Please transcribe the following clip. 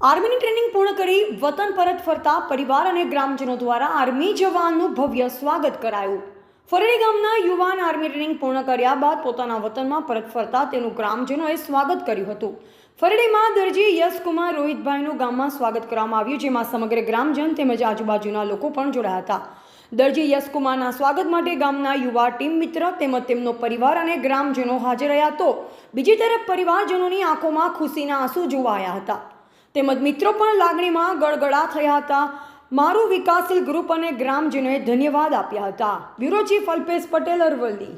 આર્મીની training પૂર્ણ કરી વતન પરત ફરતા પરિવાર અને ગ્રામજનો દ્વારા આર્મી જવાનનું ભવ્ય સ્વાગત કરાયું. ફરેડી ગામના યુવાન આર્મી ટ્રેનિંગ પૂર્ણ કર્યા બાદ પોતાના વતનમાં પરત ફરતા તેનું ગ્રામજનોએ સ્વાગત કર્યું હતું. ફરડીમાં દરજી યશકુમાર રોહિતભાઈનું ગામમાં સ્વાગત કરવામાં આવ્યું, જેમાં સમગ્ર ગ્રામજન તેમજ આજુબાજુના લોકો પણ જોડાયા હતા. દરજી યશકુમારના સ્વાગત માટે ગામના યુવા ટીમ મિત્ર તેમજ તેમનો પરિવાર અને ગ્રામજનો હાજર રહ્યા તો બીજી તરફ પરિવારજનોની આંખોમાં ખુશીના આંસુ જોવાયા હતા. તેમજ મિત્રો પણ લાગણીમાં ગળગળા થયા હતા. મારું વિકાસશીલ ગ્રુપ અને ગ્રામજનોએ ધન્યવાદ આપ્યા હતા. Bureau chief Alpesh Patel Aravalli.